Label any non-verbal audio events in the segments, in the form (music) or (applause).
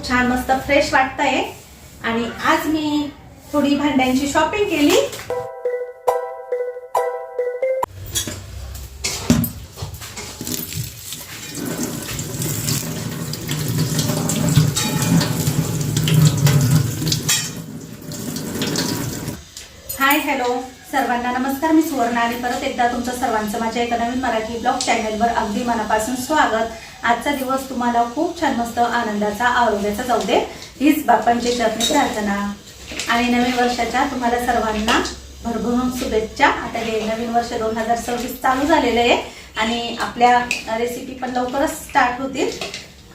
खूप छान मस्त फ्रेश वाटतंय. आणि आज मी थोडी भांड्यांची शॉपिंग केली. सुवर्ण आणि परत एकदा तुमचं सर्वांचं माझ्या एका नवीन मराठी ब्लॉग चॅनलवर अगदी मनापासून स्वागत. आजचा दिवस तुम्हाला खूप छान मस्त आनंदाचा आरोग्याचा जाऊ दे हीच बापांची चरणी प्रार्थना. आणि नवीन वर्षाच्या तुम्हाला सर्वांना भरभरून शुभेच्छा. आता हे नवीन वर्ष दोन हजार सव्वीस चालू झालेलं आहे आणि आपल्या रेसिपी पण लवकरच स्टार्ट होतील.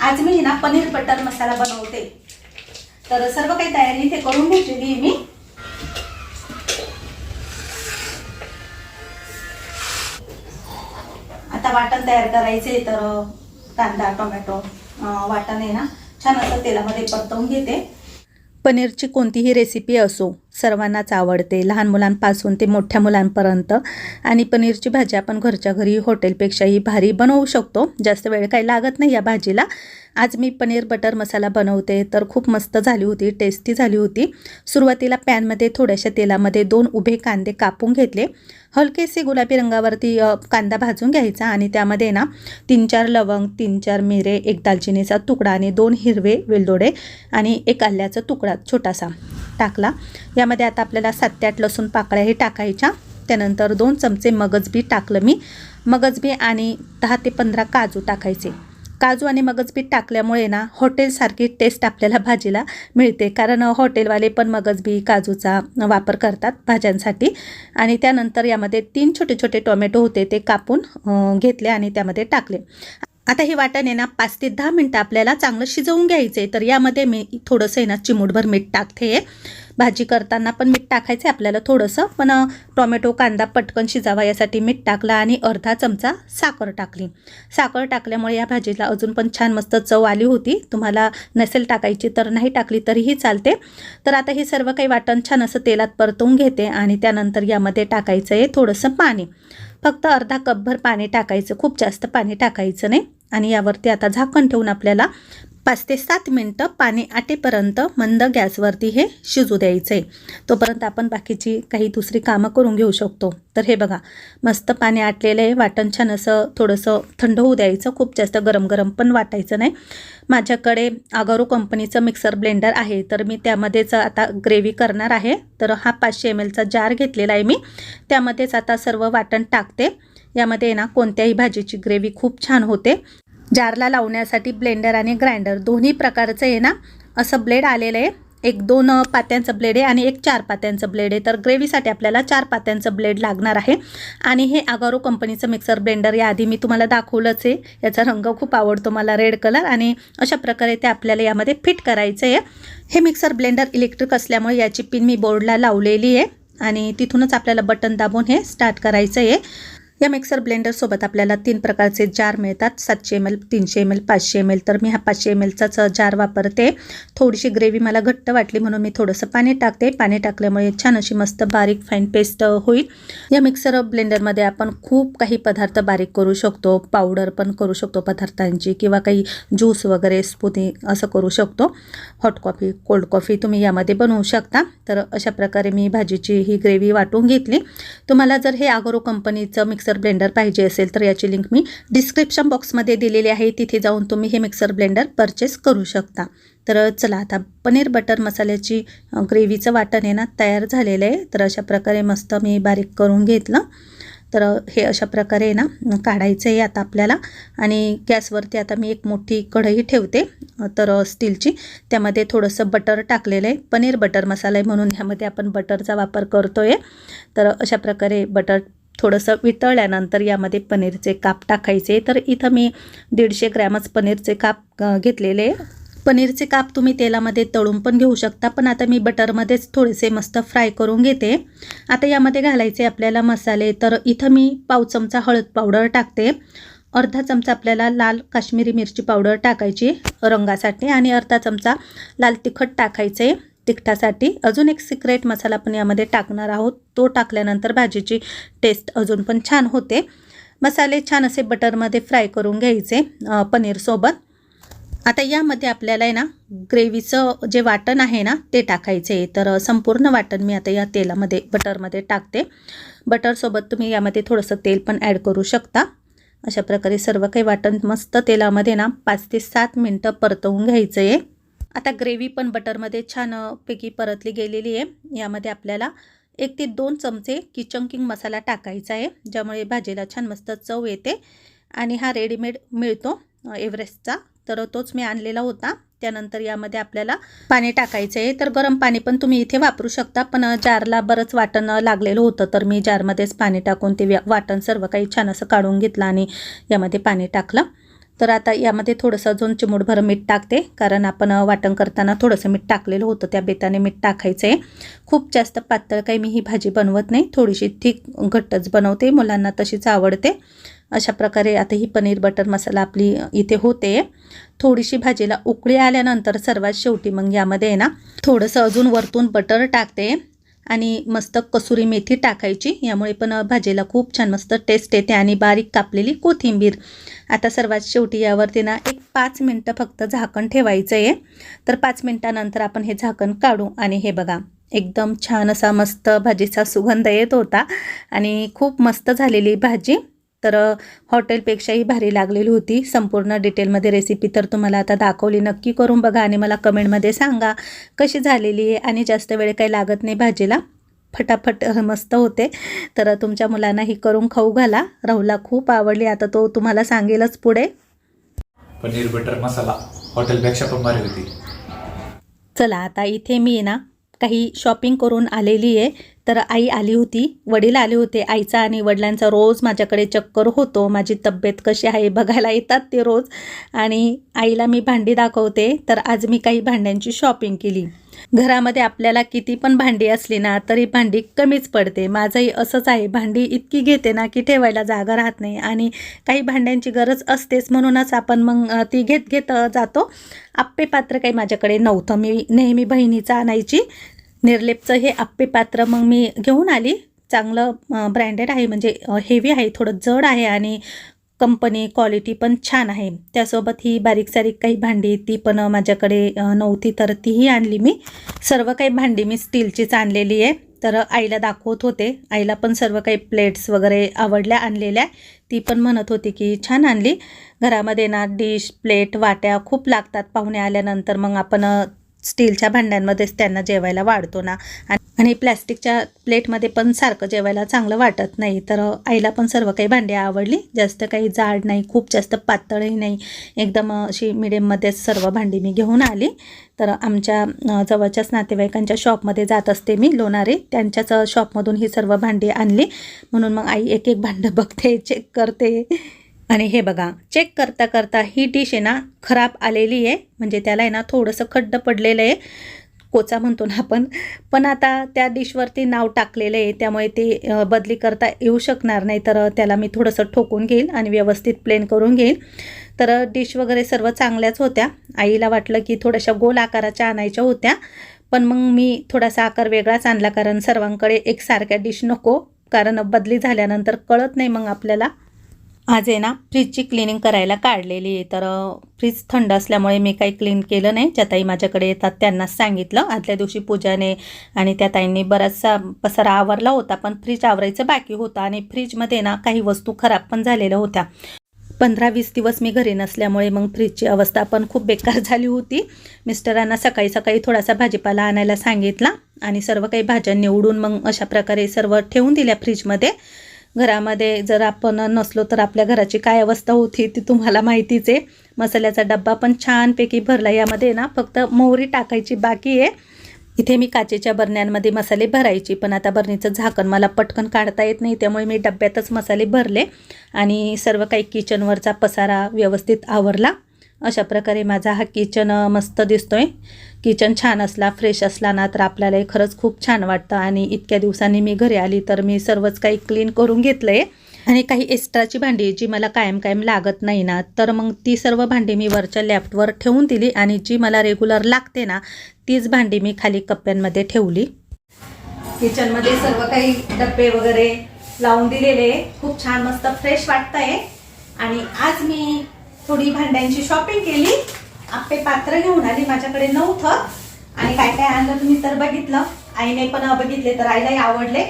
आज मी ना पनीर बटर मसाला बनवते. तर सर्व काही तयारी ते करून घेतलेली मी. आता वाटण तयार करायचे तर कांदा टोमॅटो वाटण आहे ना छान असं तेलामध्ये परतवून घेते. पनीरची कोणतीही रेसिपी असो सर्वांनाच आवडते लहान मुलांपासून ते मोठ्या मुलांपर्यंत. आणि पनीरची भाजी आपण घरच्या घरी हॉटेलपेक्षाही भारी बनवू शकतो. जास्त वेळ काही लागत नाही या भाजीला. आज मी पनीर बटर मसाला बनवते. तर खूप मस्त झाली होती टेस्टी झाली होती. सुरुवातीला पॅनमध्ये थोड्याशा तेलामध्ये दोन उभे कांदे कापून घेतले. हलकेसे गुलाबी रंगावरती कांदा भाजून घ्यायचा आणि त्यामध्ये ना तीन चार लवंग तीन चार मिरे एक दालचिनीचा तुकडा आणि दोन हिरवे वेलदोडे आणि एक आल्याचा तुकडा छोटासा टाकला. यामध्ये आता आपल्याला सात ते आठ लसूण पाकळ्याही टाकायच्या. त्यानंतर दोन चमचे मगजबी टाकलं मी. मगजबी आणि दहा ते पंधरा काजू टाकायचे. काजू आणि मगजबीत टाकल्यामुळे ना हॉटेलसारखी टेस्ट आपल्याला भाजीला मिळते. कारण हॉटेलवाले पण मगजबी काजूचा वापर करतात भाज्यांसाठी. आणि त्यानंतर यामध्ये तीन छोटे छोटे टोमॅटो होते ते कापून घेतले आणि त्यामध्ये टाकले. आता हे वाटण आहे ना पाच ते दहा मिनटं आपल्याला चांगलं शिजवून घ्यायचं आहे. तर यामध्ये मी थोडंसं आहे ना चिमूटभर मीठ टाकते. भाजी करताना पण मीठ टाकायचं आहे. आपल्याला थोडंसं पण टोमॅटो कांदा पटकन शिजावा यासाठी मीठ टाकला आणि अर्धा चमचा साखर टाकली. साखर टाकल्यामुळे या भाजीला अजून पण छान मस्त चव आली होती. तुम्हाला नसेल टाकायची तर नाही टाकली तरीही चालते. तर आता हे सर्व काही वाटण छान असं तेलात परतवून घेते आणि त्यानंतर यामध्ये टाकायचं आहे थोडंसं पाणी. फक्त अर्धा कपभर पाणी टाकायचं. खूप जास्त पाणी टाकायचं नाही. आणि यावरती आता झाकण ठेवून आपल्याला पाच ते सात मिनटं पाणी आटेपर्यंत मंद गॅसवरती हे शिजू द्यायचं आहे तोपर्यंत आपण बाकीची काही दुसरी कामं करून घेऊ शकतो. तर हे बघा मस्त पाणी आटलेलं आहे. वाटण छान असं थोडंसं थंड होऊ द्यायचं. खूप जास्त गरम गरम पण वाटायचं नाही. माझ्याकडे आगारो कंपनीचं मिक्सर ब्लेंडर आहे. तर मी त्यामध्येच आता ग्रेव्ही करणार आहे. तर हा पाचशे एम एलचा जार घेतलेला आहे मी. त्यामध्येच आता सर्व वाटण टाकते. यामध्ये ना कोणत्याही भाजीची ग्रेव्ही खूप छान होते. जारला लावण्यासाठी ब्लेंडर आणि ग्राइंडर दोन्ही प्रकारचं आहे ना असं ब्लेड आलेलं आहे. एक दोन पात्यांचं ब्लेड आहे आणि एक चार पात्यांचं ब्लेड आहे. तर ग्रेव्हीसाठी आपल्याला चार पात्यांचं ब्लेड लागणार आहे. आणि हे आगारो कंपनीचं मिक्सर ब्लेंडर याआधी मी तुम्हाला दाखवलंच आहे. याचा रंग खूप आवडतो मला रेड कलर. आणि अशा प्रकारे ते आपल्याला यामध्ये फिट करायचं आहे. हे मिक्सर ब्लेंडर इलेक्ट्रिक असल्यामुळे याची पिन मी बोर्डला लावलेली आहे. आणि तिथूनच आपल्याला बटन दाबून हे स्टार्ट करायचं आहे. या मिक्सर ब्लेंडरसोबत आपल्याला तीन प्रकारचे जार मिळतात. सातशे एम एल तीनशे एम एल पाचशे एम एल तर मी हा पाचशे एम एलचाच जार वापरते. थोडीशी ग्रेव्ही मला घट्ट वाटली म्हणून मी थोडंसं पाणी टाकते. पाणी टाकल्यामुळे छान अशी मस्त बारीक फाईन पेस्ट होईल. या मिक्सर ब्लेंडरमध्ये आपण खूप काही पदार्थ बारीक करू शकतो. पावडर पण करू शकतो पदार्थांची किंवा काही ज्यूस वगैरे स्पुदी असं करू शकतो. हॉट कॉफी कोल्ड कॉफी तुम्ही यामध्ये बनवू शकता. तर अशा प्रकारे मी भाजीची ही ग्रेव्ही वाटून घेतली. तुम्हाला जर हे आगोरो कंपनीचं मिक्सर ब्लेंडर पाहिजे असेल तर याची लिंक मी डिस्क्रिप्शन बॉक्समध्ये दिलेली आहे. तिथे जाऊन तुम्ही हे मिक्सर ब्लेंडर परचेस करू शकता. तर चला आता पनीर बटर मसाल्याची ग्रेव्हीचं वाटण आहे ना तयार झालेलं आहे. तर अशा प्रकारे मस्त मी बारीक करून घेतलं. तर हे अशा प्रकारे आहे ना काढायचं आहे आता आपल्याला. आणि गॅसवरती आता मी एक मोठी कढई ठेवते तर स्टीलची. त्यामध्ये थोडंसं बटर टाकलेलं आहे. पनीर बटर मसाला आहे म्हणून ह्यामध्ये आपण बटरचा वापर करतो आहे तर अशा प्रकारे बटर थोडंसं वितळल्यानंतर यामध्ये पनीरचे काप टाकायचे. तर इथं मी दीडशे ग्रॅमच पनीरचे काप घेतलेले. पनीरचे काप तुम्ही तेलामध्ये तळून पण घेऊ शकता पण आता मी बटरमध्येच थोडेसे मस्त फ्राय करून घेते. आता यामध्ये घालायचे आपल्याला मसाले तर इथं मी पाव चमचा हळद पावडर टाकते. अर्धा चमचा आपल्याला लाल काश्मीरी मिरची पावडर टाकायची रंगासाठी आणि अर्धा चमचा लाल तिखट टाकायचे. तिखटासाठी. अजून एक सिक्रेट मसाला पण यामध्ये टाकणार आहोत. तो टाकल्यानंतर भाजीची टेस्ट अजून पण छान होते. मसाले छान असे बटरमध्ये फ्राय करून घ्यायचे पनीरसोबत आता यामध्ये आपल्याला आहे ना ग्रेव्हीचं जे वाटण आहे ना ते टाकायचे. आहे तर संपूर्ण वाटण मी आता या तेलामध्ये बटरमध्ये टाकते. बटरसोबत तुम्ही यामध्ये थोडंसं तेल पण ॲड करू शकता. अशा प्रकारे सर्व काही वाटण मस्त तेलामध्ये ना पाच ते सात मिनटं परतवून घ्यायचं आहे आता ग्रेव्ही पण बटरमध्ये छानपैकी परतली गेलेली आहे. यामध्ये आपल्याला एक ते दोन चमचे किचन किंग मसाला टाकायचा आहे ज्यामुळे भाजीला छान मस्त चव येते आणि हा रेडीमेड मिळतो एव्हरेस्टचा. तर तोच मी आणलेला होता. त्यानंतर यामध्ये आपल्याला पाणी टाकायचं आहे. तर गरम पाणी पण तुम्ही इथे वापरू शकता पण जारला बरंच वाटण लागलेलं होतं तर मी जारमध्येच पाणी टाकून ते वाटण सर्व काही छान असं काढून घेतलं आणि यामध्ये पाणी टाकलं. तर आता यामध्ये थोडंसं अजून चिमूटभर मीठ टाकते कारण आपण वाटण करताना थोडंसं मीठ टाकलेलं होतं त्या बेताने मीठ टाकायचं आहे खूप जास्त पातळ काही मी ही भाजी बनवत नाही थोडीशी थिक घट्टच बनवते मुलांना तशीच आवडते. अशा प्रकारे आता ही पनीर बटर मसाला आपली इथे होते. थोडीशी भाजीला उकळी आल्यानंतर सर्वात शेवटी मग यामध्ये आहे ना थोडंसं अजून वरतून बटर टाकते. आणि मस्त कसुरी मेथी टाकायची. यामुळे पण भाजीला खूप छान मस्त टेस्ट येते आणि बारीक कापलेली कोथिंबीर. आता सर्वात शेवटी यावरती ना एक पाच मिनटं फक्त झाकण ठेवायचं आहे तर पाच मिनटानंतर आपण हे झाकण काढू आणि हे बघा एकदम छान असा मस्त भाजीचा सुगंध येत होता आणि खूप मस्त झालेली भाजी. तर हॉटेलपेक्षाही भारी लागलेली होती. संपूर्ण डिटेलमध्ये रेसिपी तर तुम्हाला आता दाखवली. नक्की करून बघा आणि मला कमेंटमध्ये सांगा कशी झालेली आहे आणि जास्त वेळ काही लागत नाही भाजीला. फटाफट मस्त होते. तर तुमच्या मुलांना ही करून खाऊ घाला. राहुलला खूप आवडली. आता तो तुम्हाला सांगेलच पुढे. पनीर बटर मसाला. हॉटेलपेक्षा पण भारी होती. चला आता इथे मी ना काही शॉपिंग करून आलेली आहे. तर आई आली होती. वडील आले होते. आईचा आणि वडिलांचा रोज माझ्याकडे चक्कर होतो. माझी तब्येत कशी आहे बघायला येतात ते रोज. आणि आईला मी भांडी दाखवते. तर आज मी काही भांड्यांची शॉपिंग केली. घरामध्ये आपल्याला किती पण भांडी असली ना तरी भांडी कमीच पडते. माझंही असंच आहे. भांडी इतकी घेते ना की ठेवायला जागा राहत नाही आणि काही भांड्यांची गरज असतेच. म्हणूनच आपण मग ती घेत घेत जातो. आप्पे पात्र काही माझ्याकडे नव्हतं. मी नेहमी बहिणीचं आणायची. निर्लेपचं हे आप्पे पात्र मग मी घेऊन आली. चांगलं ब्रँडेड आहे. म्हणजे हेवी आहे. थोडं जड आहे आणि कंपनी क्वालिटी पण छान आहे. त्यासोबत ही बारीक सारीक काही भांडी ती पण माझ्याकडे नव्हती तर तीही आणली मी. सर्व काही भांडी मी स्टीलचीच आणलेली आहे. तर आईला दाखवत होते. आईला पण सर्व काही प्लेट्स वगैरे आवडल्या आणलेल्या. ती पण म्हणत होती की छान आणली. घरामध्ये ना डिश प्लेट वाट्या खूप लागतात पाहुणे आल्यानंतर. मग आपण स्टीलच्या भांड्यांमध्येच त्यांना जेवायला वाढतो ना. आणि प्लॅस्टिकच्या प्लेटमध्ये पण सारखं जेवायला चांगलं वाटत नाही. तर आईला पण सर्व काही भांडी आवडली. जास्त काही जाड नाही खूप जास्त पातळही नाही. एकदम अशी मिडियममध्येच सर्व भांडी मी घेऊन आली. तर आमच्या जवळच्याच नातेवाईकांच्या शॉपमध्ये जात असते मी लोणारे. त्यांच्याच शॉपमधून ही सर्व भांडी आणली. म्हणून मग आई एक एक भांडं बघते चेक करते. आणि हे बघा चेक करता करता ही डिश आहे ना खराब आलेली आहे. म्हणजे त्याला आहे ना थोडंसं खड्ड पडलेलं आहे. कोचा म्हणतो ना आपण. पण आता त्या डिशवरती नाव टाकलेलं आहे. त्यामुळे ते बदली करता येऊ शकणार नाही. तर त्याला मी थोडंसं ठोकून घेईल आणि व्यवस्थित प्लेन करून घेईल तर डिश वगैरे सर्व चांगल्याच होत्या. आईला वाटलं की थोड्याशा गोल आकाराच्या आणायच्या होत्या. पण मग मी थोडासा आकार वेगळाच आणला. कारण सर्वांकडे एकसारख्या डिश नको. कारण बदली झाल्यानंतर कळत नाही मग आपल्याला. आज आहे ना फ्रीजची क्लिनिंग करायला काढलेली आहे. तर फ्रीज थंड असल्यामुळे मी काही क्लीन केलं नाही. ज्या ताई माझ्याकडे येतात त्यांनाच सांगितलं. आदल्या दिवशी पूजाने आणि त्या ताईंनी बराचसा पसारा आवरला होता पण फ्रीज आवरायचं बाकी होतं आणि फ्रीजमध्ये ना काही वस्तू खराब पण झालेल्या होत्या. पंधरा वीस दिवस मी घरी नसल्यामुळे मग फ्रीजची अवस्था पण खूप बेकार (laughs) झाली होती. मिस्टरांना सकाळी सकाळी थोडासा भाजीपाला आणायला सांगितला आणि सर्व काही भाज्या निवडून मग अशा प्रकारे सर्व ठेवून दिल्या फ्रीजमध्ये घरामध्ये जर आपण नसलो तर आपल्या घराची काय अवस्था होती ती तुम्हाला माहितीच आहे. मसाल्याचा डब्बा पण छानपैकी भरला. यामध्ये ना फक्त मोहरी टाकायची बाकी आहे. इथे मी काचेच्या बरण्यांमध्ये मसाले भरायची. पण आता बरणीचं झाकण मला पटकन काढता येत नाही त्यामुळे मी डब्यातच मसाले भरले आणि सर्व काही किचनवरचा पसारा व्यवस्थित आवरला. अशा प्रकारे माझा हा किचन मस्त दिसतो आहे किचन छान असला फ्रेश असला ना तर आपल्यालाही खरंच खूप छान वाटतं. आणि इतक्या दिवसांनी मी घरी आली तर मी सर्वच काही क्लीन करून घेतलं आहे आणि काही एक्स्ट्राची भांडी जी मला कायम कायम लागत नाही ना तर मग ती सर्व भांडी मी वरच्या लॅफ्टवर ठेवून दिली. आणि जी मला रेग्युलर लागते ना तीच भांडी मी खाली कप्प्यांमध्ये ठेवली. किचनमध्ये सर्व काही डब्बे वगैरे लावून दिलेले. खूप छान मस्त फ्रेश वाटत आहे आणि आज मी थोडी भांड्यांची शॉपिंग केली. आपे पात्र घेऊन आली माझ्याकडे नव्हतं आणि काय काय आणलं तुम्ही तर बघितलं. आईने पण बघितले तर आईलाही आवडले.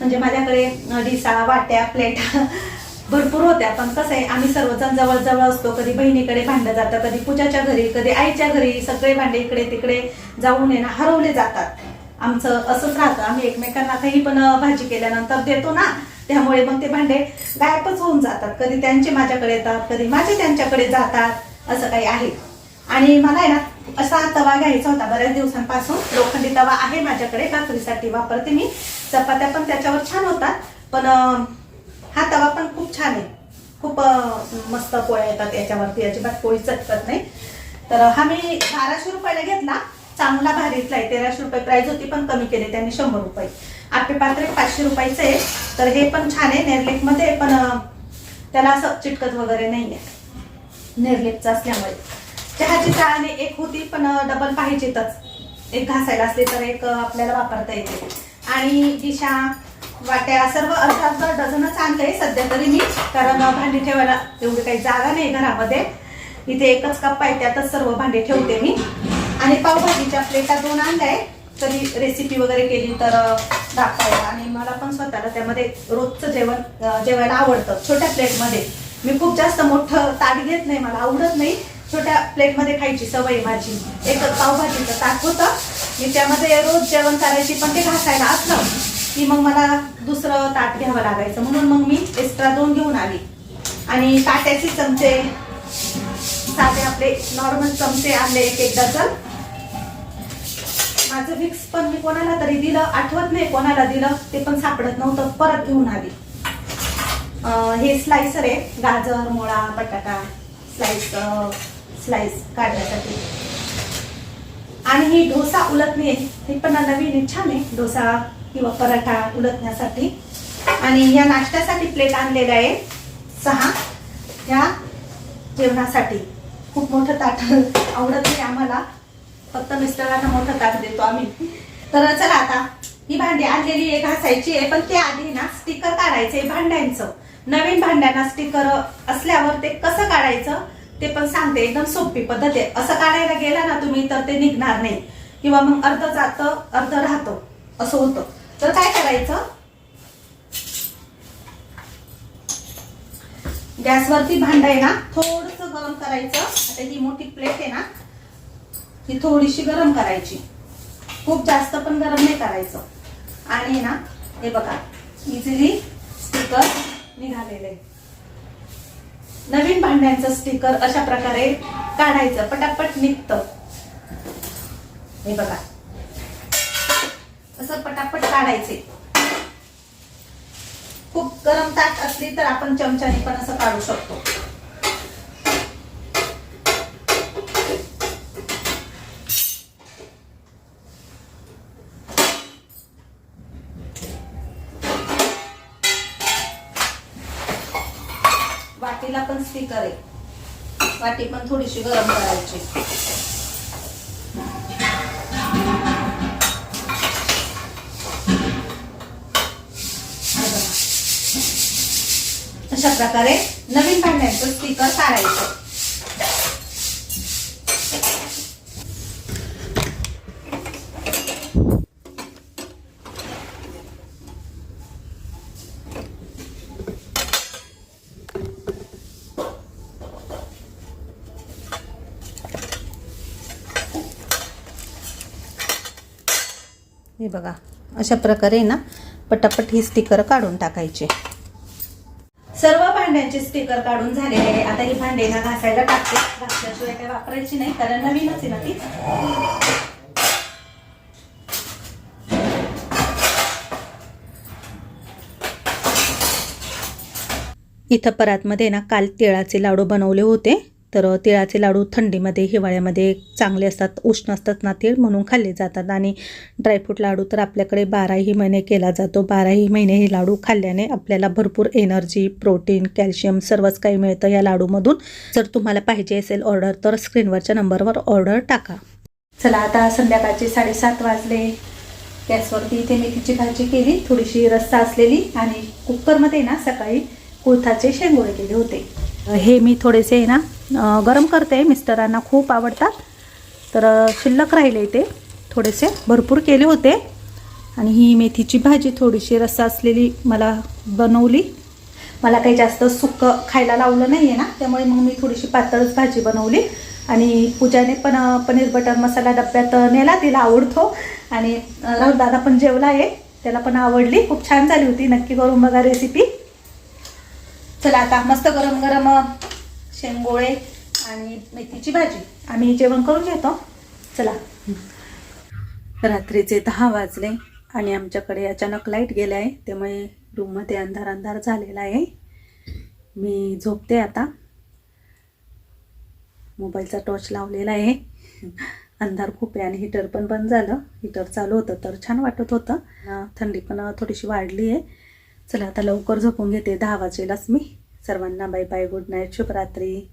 म्हणजे माझ्याकडे डिसा वाट्या प्लेट (laughs) भरपूर होत्या. पण कसं आहे आम्ही सर्वजण जवळजवळ असतो. कधी बहिणीकडे भांडलं जातं कधी पूजाच्या घरी कधी आईच्या घरी. सगळे भांडे इकडे तिकडे जाऊन आहे ना हरवले जातात. आमचं असंच राहतं. आम्ही एकमेकांना काही पण भाजी केल्यानंतर देतो ना. त्यामुळे मग ते भांडे गायबच होऊन जातात. कधी त्यांचे माझ्याकडे येतात कधी माझे त्यांच्याकडे जातात असं काही आहे. आणि मला आहे ना असा तवा घ्यायचा होता बऱ्याच दिवसांपासून. लोखंडी तवा आहे माझ्याकडे भाकरीसाठी वापरते मी. चपात्या पण त्याच्यावर छान होतात. पण हा तवा पण खूप छान आहे. खूप मस्त पोळ्या येतात याच्यावरती. अजिबात पोळी चटकत नाही. तर हा मी बाराशे रुपयाला घेतला. चांगला भारीतला आहे. तेराशे रुपये प्राईज होती पण कमी केले. त्यांनी शंभर रुपये. आपले पात्र पाचशे रुपयाचं आहे तर हे पण छान आहे. नेरलेकमध्ये पण त्याला असं चिटकत वगैरे नाही आहे नेरलेकचं असल्यामुळे. चहाची चाळणी एक होती पण डबल पाहिजेतच. एक घासायला असली तर एक आपल्याला वापरता येते. आणि दिशा वाट्या सर्व अर्थात अर्धा डझनच आणलंय सध्या तरी मी. कारण भांडी ठेवायला एवढी काही जागा नाही घरामध्ये. इथे एकच कप्पा आहे त्यातच सर्व भांडे ठेवते मी. आणि पावभाजीच्या प्लेटा दोन आणल्या कधी रेसिपी वगैरे केली तर दाखवायला. आणि मला पण स्वतःला त्यामध्ये रोजचं जेवण जेवायला आवडतं. छोट्या प्लेटमध्ये. मी खूप जास्त मोठं ताट घेत नाही मला आवडत नाही. छोट्या प्लेटमध्ये खायची सवय माझी. एक पावभाजीचं ताक होतं. मी त्यामध्ये रोज जेवण करायची पण ते घासायला असलं की मग मला दुसरं ताट घ्यावं लागायचं. म्हणून मग मी एक्स्ट्रा दोन घेऊन आली. आणि काट्याचे चमचे साधे आपले नॉर्मल चमचे आणले एक एक डझन. माझं विक्स पण मी कोणाला तरी दिलं आठवत नाही कोणाला दिलं ते पण सापडत नव्हतं परत घेऊन आली. हे स्लायसर आहे गाजर मुळा बटाटा स्लाइस स्लाइस काढण्यासाठी. आणि ही डोसा उलटणी आहे हे पण नवीन आहे छान आहे डोसा किंवा पराठा उलटण्यासाठी आणि या नाश्त्यासाठी प्लेट आणलेल्या आहे सहा. ह्या जेवणासाठी. खूप मोठं ताट (laughs) आवडत नाही आम्हाला. फक्त मिस्टरांना मोठं ताक देतो आम्ही. तर चला आता ही भांडी आणलेली आहे घासायची आहे पण ते आधी ना स्टिकर काढायचे भांड्यांचं. नवीन भांड्यांना स्टिकर असल्यावर ते कसं काढायचं ते पण सांगते. एकदम सोपी पद्धत आहे. असं काढायला गेला ना तुम्ही तर ते निघणार नाही. किंवा मग अर्ध जातं अर्ध राहतं. असं होतं. तर काय करायचं? गॅसवरती भांड आहे ना थोडस गरम करायचं. आता ही मोठी प्लेट आहे ना ही थोडीशी गरम करायची. खूप जास्त पण गरम नाही करायचं. आणि ना हे बघा इझिली स्टिकर निघालेले नवीन भांड्यांचं स्टिकर अशा प्रकारे काढायचं पटापट निघतं. हे बघा. असं पटापट काढायचे. खूप गरम ताट असली तर आपण चमच्याने पण असं काढू शकतो. वाटीला पण स्टिकर आहे. वाटी पण थोडीशी गरम करायची. अशा प्रकारे नवीन भांड्यांचं स्टिकर काढायचं. हे बघा अशा प्रकारे ना पटापट ही स्टिकर काढून टाकायचे. सर्व भांड्यांचे स्टिकर काढून झालेले आहे. आता ही भांडे ना घासायला टाकते. घासल्याशिवाय काही वापरायची नाही कारण नवीनच आहे ना ती. इथं परातमध्ये ना काल तिळाचे लाडू बनवले होते. तर तिळाचे लाडू थंडीमध्ये हिवाळ्यामध्ये चांगले असतात उष्ण असतात ना तीळ म्हणून खाल्ले जातात. आणि ड्रायफ्रूट लाडू तर आपल्याकडे बाराही महिने केला जातो. बाराही महिने हे लाडू खाल्ल्याने आपल्याला भरपूर एनर्जी प्रोटीन कॅल्शियम सर्वच काही मिळतं या लाडूमधून. जर तुम्हाला पाहिजे असेल ऑर्डर तर स्क्रीनवरच्या नंबरवर ऑर्डर टाका. चला आता संध्याकाळचे साडेसात वाजले. गॅसवरती इथे मेथीची भाजी केली. थोडीशी रस्सा असलेली आणि कुकरमध्ये ना सकाळी कुळथाचे शेंगोळे केले होते. हे मी थोडेसे ना गरम करते. मिस्टरांना खूप आवडतात. तर शिल्लक राहिले ते थोडेसे भरपूर केले होते. आणि ही मेथीची भाजी थोडीशी रस्सा असलेली मला बनवली. मला काही जास्त सुकं खायला लावलं नाही आहे ना त्यामुळे मग मी थोडीशी पातळच भाजी बनवली. आणि पूजाने पण पनीर बटर मसाला डब्यात नेला तिला आवडतो. आणि राहुल दादा पण जेवला आहे. त्याला पण आवडली. खूप छान झाली होती. नक्की करून बघा रेसिपी चला आता मस्त गरम गरम शेंगोळे आणि मेथीची भाजी. आम्ही जेवण करून घेतो. चला. रात्रीचे दहा वाजले आणि आमच्याकडे अचानक लाइट गेले आहे. त्यामुळे रूममध्ये अंधार अंधार झालेला आहे. मी झोपते आता. मोबाईलचा टॉर्च लावलेला आहे. अंधार खूप आहे आणि हिटर पण बंद झालं. हिटर चालू होतं तर छान वाटत होतं. थंडी पण थोडीशी वाढली आहे. चला आता लवकर झोपून घेते. दहा वाजेलाच मी. सर्वांना बाय बाय गुड नाईट शुभरात्री.